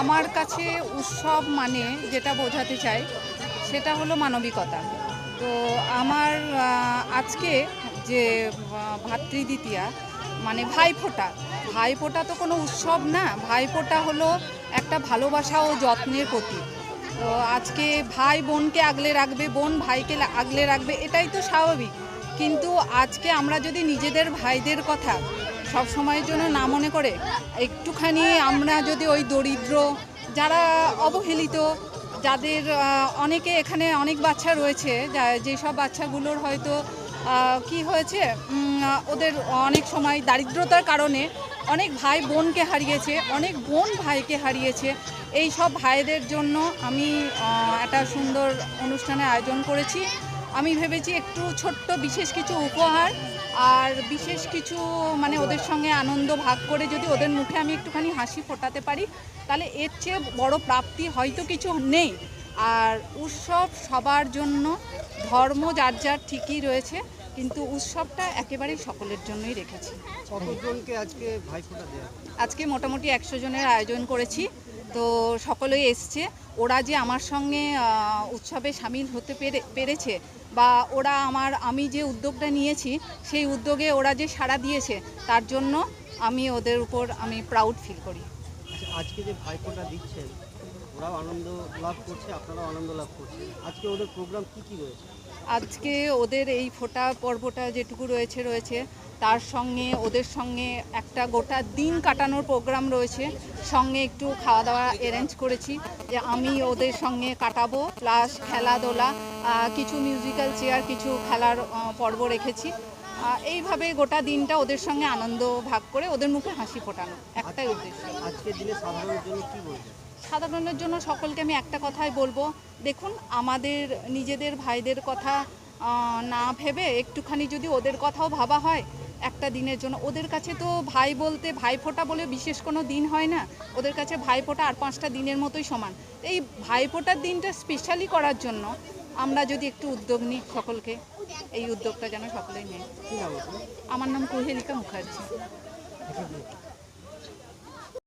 আমার কাছে উৎসব মানে যেটা বোঝাতে চাই সেটা হলো মানবিকতা। তো আমার আজকে যে ভাতৃদ্বিতীয়া মানে ভাইফোঁটা ভাইফোঁটা তো কোনো উৎসব না, ভাইফোঁটা হলো একটা ভালোবাসা ও যত্নের প্রতীক। তো আজকে ভাই বোনকে আগলে রাখবে, বোন ভাইকে আগলে রাখবে, এটাই তো স্বাভাবিক। কিন্তু আজকে আমরা যদি নিজেদের ভাইদের কথা সব সময়ের জন্য না মনে করে, একটুখানি আমরা যদি ওই দরিদ্র, যারা অবহেলিত যাদের অনেকে এখানে অনেক বাচ্চা রয়েছে যেসব বাচ্চাগুলোর হয়তো কি হয়েছে ওদের অনেক সময় দারিদ্রতার কারণে অনেক ভাই বোনকে হারিয়েছে, অনেক বোন ভাইকে হারিয়েছে। এই সব ভাইদের জন্য আমি একটা সুন্দর অনুষ্ঠানে আয়োজন করেছি। আমি ভেবেছি একটু ছোট্ট, বিশেষ কিছু উপহার আর বিশেষ কিছু মানে ওদের সঙ্গে আনন্দ ভাগ করে যদি ওদের মুখে আমি একটুখানি হাসি ফোটাতে পারি, তাহলে এর চেয়ে বড় প্রাপ্তি হয়তো কিছু নেই। আর উৎসব সবার জন্য, ধর্ম যার যার ঠিকই রয়েছে। কিন্তু উৎসবটা একেবারেই সকলের জন্যই রেখেছি। কতজনকে আজকে ভাইফোঁটা দেওয়া আজকে মোটামুটি একশো জনের আয়োজন করেছি তো সকলেই এসছে। ওরা যে আমার সঙ্গে উৎসবে সামিল হতে পেরে পেরেছে বা ওরা আমার আমি যে উদ্যোগটা নিয়েছি সেই উদ্যোগে ওরা যে সাড়া দিয়েছে তার জন্য আমি ওদের উপর আমি প্রাউড ফিল করি। আচ্ছা, আজকে যে ভাইফোঁটা দিচ্ছেন ওরাও আনন্দ লাভ করছে আপনারাও আনন্দ লাভ করছেন। আজকে ওদের প্রোগ্রাম কি কি রয়েছে? আজকে ওদের এই ফোটা পর্বটা যেটুকু রয়েছে রয়েছে, তার সঙ্গে, ওদের সঙ্গে একটা গোটা দিন কাটানোর প্রোগ্রাম রয়েছে। সঙ্গে একটু খাওয়া দাওয়া অ্যারেঞ্জ করেছি যে আমি ওদের সঙ্গে কাটাবো প্লাস খেলাধুলা কিছু মিউজিক্যাল চেয়ার কিছু খেলার পর্ব রেখেছি। এইভাবে গোটা দিনটা ওদের সঙ্গে আনন্দ ভাগ করে ওদের মুখে হাসি ফোটানো, একটাই উদ্দেশ্য। আজকের দিনে সাধারণের জন্য কি সাধারণের জন্য সকলকে আমি একটা কথাই বলব। দেখুন, আমাদের নিজেদের ভাইদের কথা না ভেবে একটুখানি যদি ওদের কথাও ভাবা হয়, একটা দিনের জন্য। ওদের কাছে তো ভাই বলতে ভাইফোঁটা বলে বিশেষ কোনো দিন হয় না। ওদের কাছে ভাইফোঁটা আর পাঁচটা দিনের মতোই সমান। এই ভাইফোঁটার দিনটা স্পেশালি করার জন্য আমরা যদি একটু উদ্যোগ নিই সকলকে, এই উদ্যোগটা যেন সকলেই নেয়। আমার নাম কুহেলিকা মুখার্জি।